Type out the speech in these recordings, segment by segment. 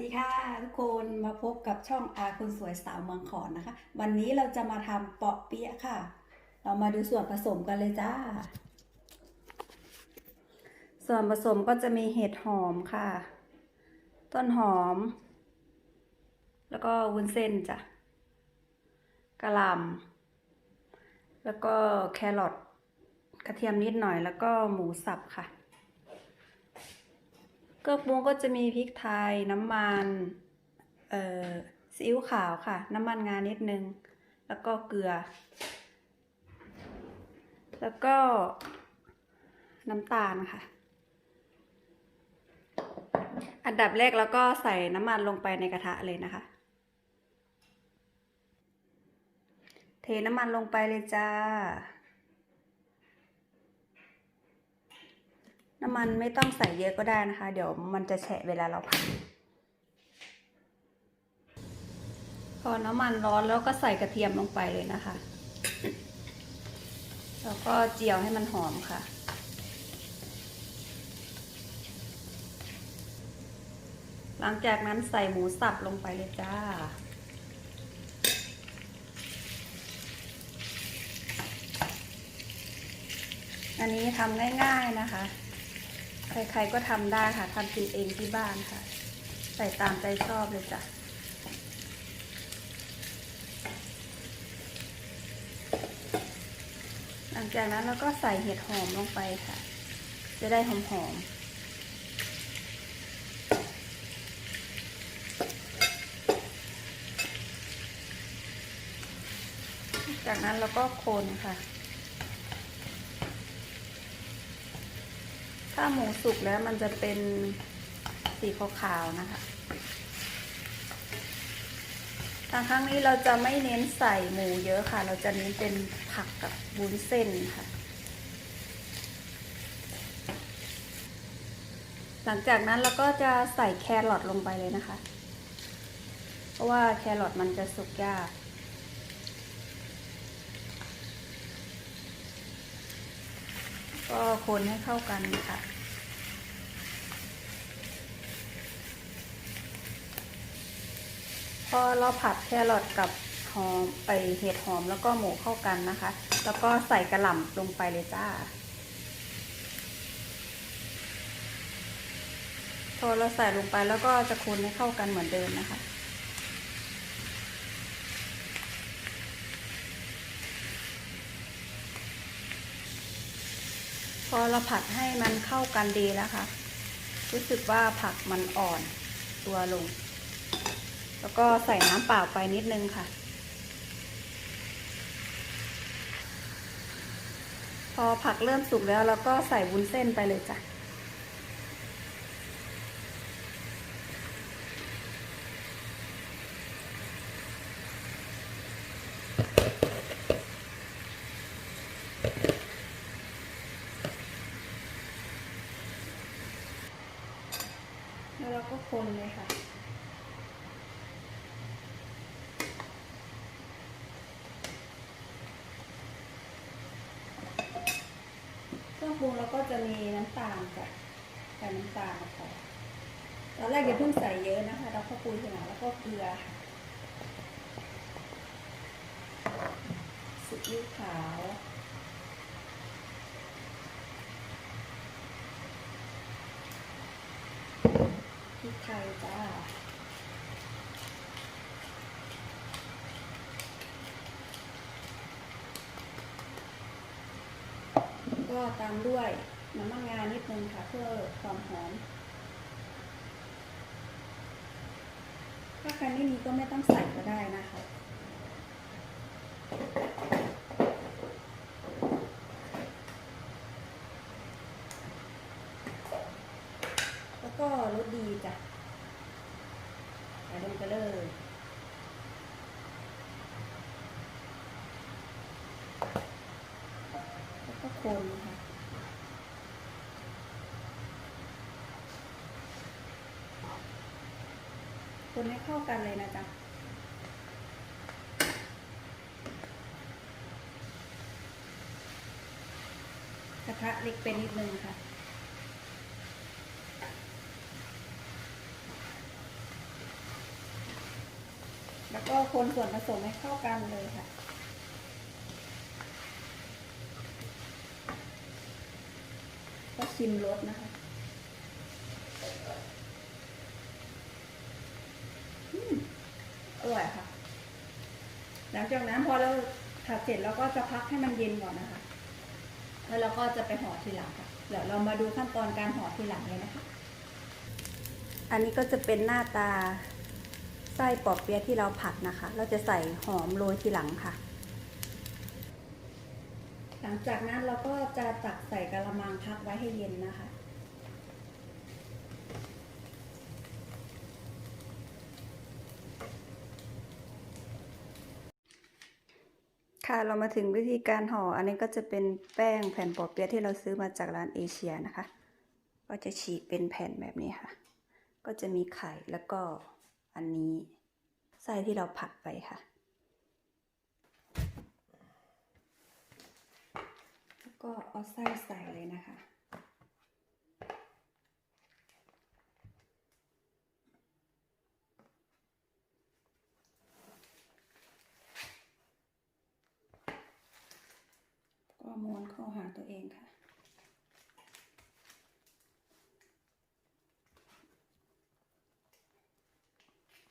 ดีค่ะ ทุกคนมาพบกับช่องอาคนสวยสาวเมืองขอนนะคะ วันนี้เราจะมาทำเปาะเปี๊ยะค่ะ เรามาดูส่วนผสมกันเลยจ้า ส่วนผสมก็จะมีเห็ดหอมค่ะ ต้นหอม แล้วก็วุ้นเส้นจ้ะกระหล่ำแล้วก็แครอทกระเทียมนิดหน่อยแล้วก็หมูสับค่ะ เครื่องปรุงก็จะมีพริกไทยน้ำมันเอ่อซีอิ๊วขาวค่ะ น้ำมันงานิดนึง แล้วก็เกลือ แล้วก็น้ำตาลค่ะ อันดับแรกแล้วก็ใส่น้ำมันลงไปในกระทะเลยนะคะ เทน้ำมันลงไปเลยจ้า น้ำมันไม่ต้องใส่เยอะก็ได้นะคะ เดี๋ยวมันจะแฉะเวลาเราผัดพอน้ำมันร้อนแล้วก็ใส่กระเทียมลงไปเลยนะคะ แล้วก็เจียวให้มันหอมค่ะ หลังจากนั้นใส่หมูสับลงไปเลยจ้า อันนี้ทำง่ายๆนะคะ ใครๆก็ทำได้ค่ะทำกินเองที่บ้านค่ะ ใส่ตามใจชอบเลยจ้ะหลังจากนั้นเราก็ใส่เห็ดหอมลงไปค่ะ จะได้หอมๆจากนั้นเราก็คนค่ะ ถ้าหมูสุกแล้วมันจะเป็นสีขาวๆนะคะทางครั้งนี้เราจะไม่เน้นใส่หมูเยอะค่ะ เราจะเน้นเป็นผักกับวุ้นเส้นค่ะ หลังจากนั้นเราก็จะใส่แครอทลงไปเลยนะคะ เพราะว่าแครอทมันจะสุกยาก ก็คนให้เข้ากันค่ะ พอเราผัดแครอทกับหอมไปเห็ดหอมแล้วก็หมูเข้ากันนะคะ แล้วก็ใส่กระหล่ำลงไปเลยจ้า พอเราใส่ลงไปแล้วก็จะคนให้เข้ากันเหมือนเดิมนะคะ พอเราผัดให้มันเข้ากันดีแล้วค่ะ รู้สึกว่าผักมันอ่อนตัวลง แล้วก็ใส่น้ำเปล่าไปนิดนึงค่ะ พอผักเริ่มสุกแล้วเราก็ใส่วุ้นเส้นไปเลยจ้ะ แล้ว เคนเลยค่ะ เครื่องปรุงเราก็จะมีน้ำตาลกับใส่น้ำตาลค่ะตอนแรกอย่าเพิ่งใส่เยอะนะคะ เราก็ปรุงทีหลังแล้วก็เกลือค่ะซีอิ๊วขาว พริกไทยจ้าก็ตามด้วยน้ำมันงานิดนึงค่ะ เพื่อความหอม ถ้าใครไม่มีก็ไม่ต้องใส่ก็ได้นะคะ แล้วก็รสดีจ้ะใส่ลงไปเลย แล้ว ก็คนค่ะคนให้เข้ากันเลยนะจ๊ะกระทะเล็กไปนิดนึงค่ะแล้วก็คนส่วนผสมให้เข้ากันเลยค่ะ ชิมรสนะคะอร่อยค่ะ หลังจากนั้นพอเราผัดเสร็จเราก็จะพักให้มันเย็นก่อนนะคะ แล้วเราก็จะไปห่อทีหลังค่ะ เดี๋ยวเรามาดูขั้นตอนการห่อทีหลังเลยนะคะ อันนี้ก็จะเป็นหน้าตาไส้ปอบเปี๊ยะที่เราผัดนะคะ เราจะใส่หอมโรยทีหลังค่ะ หลังจากนั้นเราก็จะตักใส่กระมังพักไว้ให้เย็นนะคะ ค่ะเรามาถึงวิธีการห่อ อันนี้ก็จะเป็นแป้งแผ่นปอเปี๊ยะที่เราซื้อมาจากร้านเอเชียนะคะ ก็จะฉีกเป็นแผ่นแบบนี้ค่ะ ก็จะมีไข่แล้วก็อันนี้ไส้ที่เราผัดไปค่ะ แล้ว ก็เอาไส้ใส่เลยนะคะก็ม้วนเข้าหาตัวเองค่ะ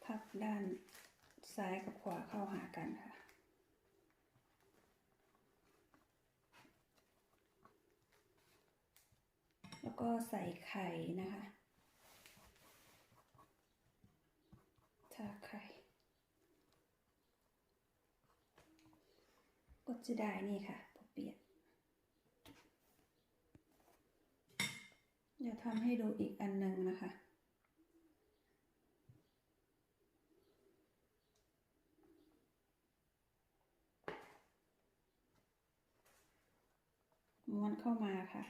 พับด้านซ้ายกับขวาเข้าหากันค่ะ แล้วก็ใส่ไข่นะคะทาไข่ ก็จะได้นี่ค่ะปอเปียะเดี๋ยวทำให้ดูอีกอันหนึ่งนะคะม้วนเข้ามาค่ะ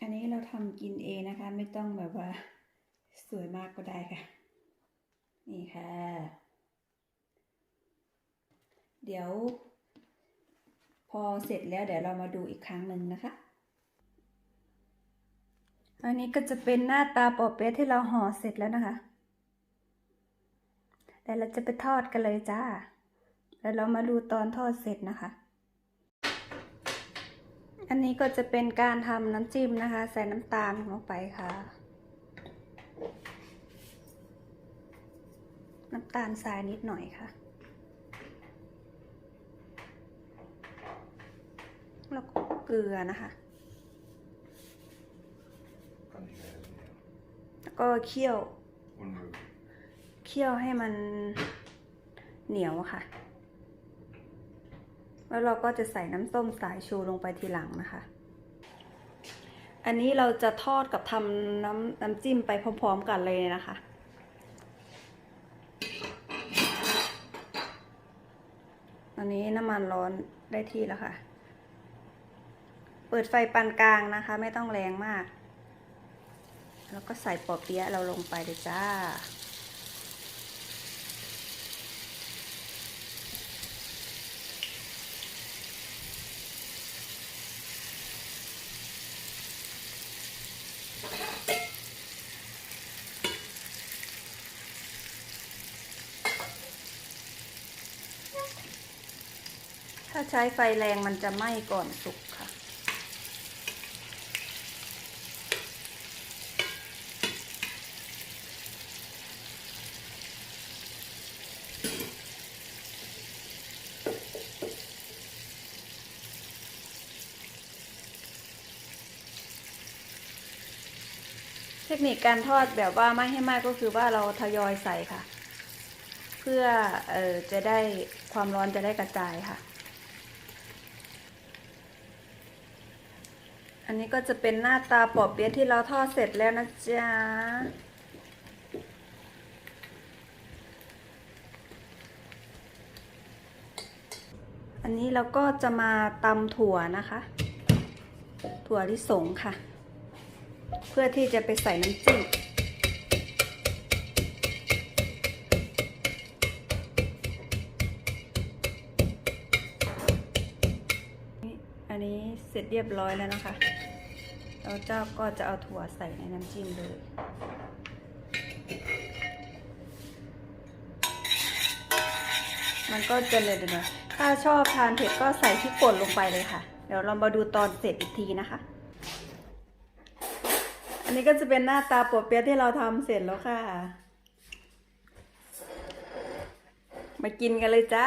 อันนี้เราทำกินเองนะคะ ไม่ต้องแบบว่าสวยมากก็ได้ค่ะ นี่ค่ะ เดี๋ยว พอเสร็จแล้วเดี๋ยวเรามาดูอีกครั้งหนึ่งนะคะ อันนี้ก็จะเป็นหน้าตาปอเปี๊ยะที่เราห่อเสร็จแล้วนะคะเดี๋ยวเราจะไปทอดกันเลยจ้า แล้วเรามาดูตอนทอดเสร็จนะคะ อันนี้ก็จะเป็นการทำน้ำจิ้มนะคะ ใส่น้ำตาลลงไปค่ะ น้ำตาลทรายนิดหน่อยค่ะ แล้วก็เกลือนะคะ Kan ni göra det? แล้วก็เคี่ยว Och nu เคี่ยวให้มันเหนียวค่ะ แล้วเราก็จะใส่น้ำส้มสายชูลงไปทีหลังนะคะ อันนี้เราจะทอดกับทำน้ำน้ำจิ้มไปพร้อม ๆ กันเลยนะคะอันนี้น้ำมันร้อนได้ที่แล้วค่ะ เปิดไฟปานกลางนะคะ ไม่ต้องแรงมาก แล้วก็ใส่ปอเปี๊ยะเราลงไปเลยจ้าาใช้ไฟแรงมันจะไหม้ก่อนสุกค่ะ เทคนิคการทอดแบบว่าไม่ให้ไหม้ก็คือว่าเราทยอยใส่ค่ะ เพื่อออจะได้ความร้อนจะได้กระจายค่ะ อันนี้ก็จะเป็นหน้าตาปอบเปี๊ยะที่เราทอดเสร็จแล้วนะจ๊ะอันนี้เราก็จะมาตำถั่วนะคะ ถั่วลิสงค่ะ เพื่อที่จะไปใส่น้ำจิ้ม อันนี้เส ร็จเรียบร้อยแล้วนะคะแล้วเจ้าก็จะเอาถั่วใส่ในน้ำจิ้มเลย มันก็จะเลยเดี๋ยวถ้าชอบทานเผ็ดก็ใส่พริกป่นลงไปเลยค่ะ เดี๋ยวเรามาดูตอนเสร็จอีกทีนะคะ อันนี้ก็จะเป็นหน้าตาปวดเปี๊ยะที่เราทำเสร็จแล้วค่ะ มากินกันเลยจ้า